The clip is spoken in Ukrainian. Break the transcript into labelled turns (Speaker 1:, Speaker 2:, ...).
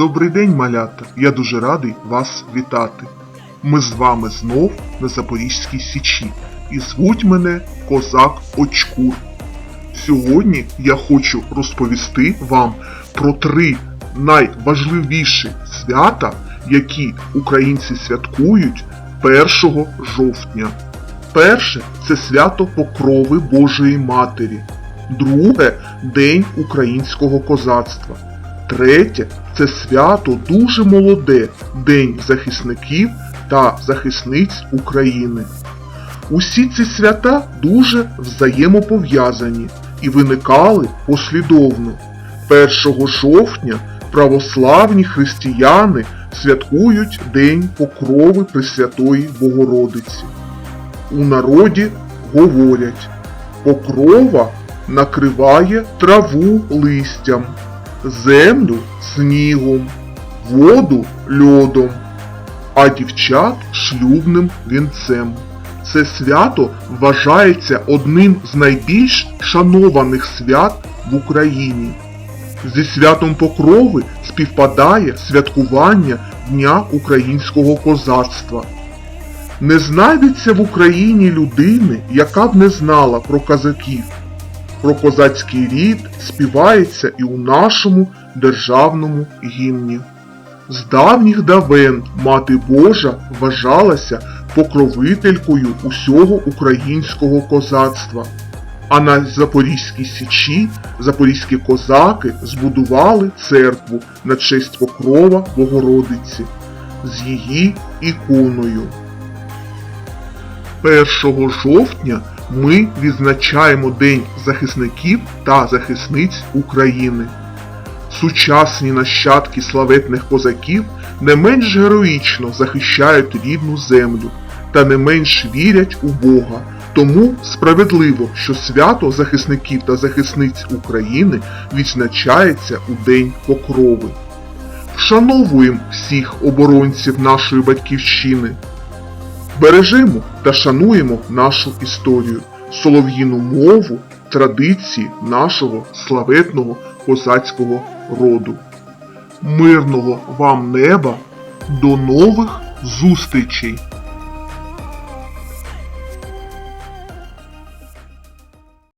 Speaker 1: Добрий день, малята! Я дуже радий вас вітати. Ми з вами знов на Запорізькій Січі і звуть мене Козак Очкур. Сьогодні я хочу розповісти вам про три найважливіші свята, які українці святкують 1 жовтня. Перше це свято Покрови Божої Матері. Друге День українського козацтва. Третє це свято дуже молоде День захисників та захисниць України. Усі ці свята дуже взаємопов'язані і виникали послідовно. 1 жовтня православні християни святкують День Покрови Пресвятої Богородиці. У народі говорять, покрова накриває траву листям, землю снігом, воду льодом, а дівчат шлюбним вінцем. Це свято вважається одним з найбільш шанованих свят в Україні. Зі святом Покрови співпадає святкування Дня українського козацтва. Не знайдеться в Україні людини, яка б не знала про козаків. Про козацький рід співається і у нашому державному гімні. З давніх давен Мати Божа вважалася покровителькою усього українського козацтва. А на Запорізькій Січі запорізькі козаки збудували церкву на честь покрова Богородиці з її іконою. 1 жовтня ми відзначаємо День захисників та захисниць України. Сучасні нащадки славетних козаків не менш героїчно захищають рідну землю та не менш вірять у Бога. Тому справедливо, що свято захисників та захисниць України відзначається у День Покрови. Вшановуємо всіх оборонців нашої батьківщини. Бережемо та шануємо нашу історію, солов'їну мову, традиції нашого славетного козацького роду. Мирного вам неба, до нових зустрічей!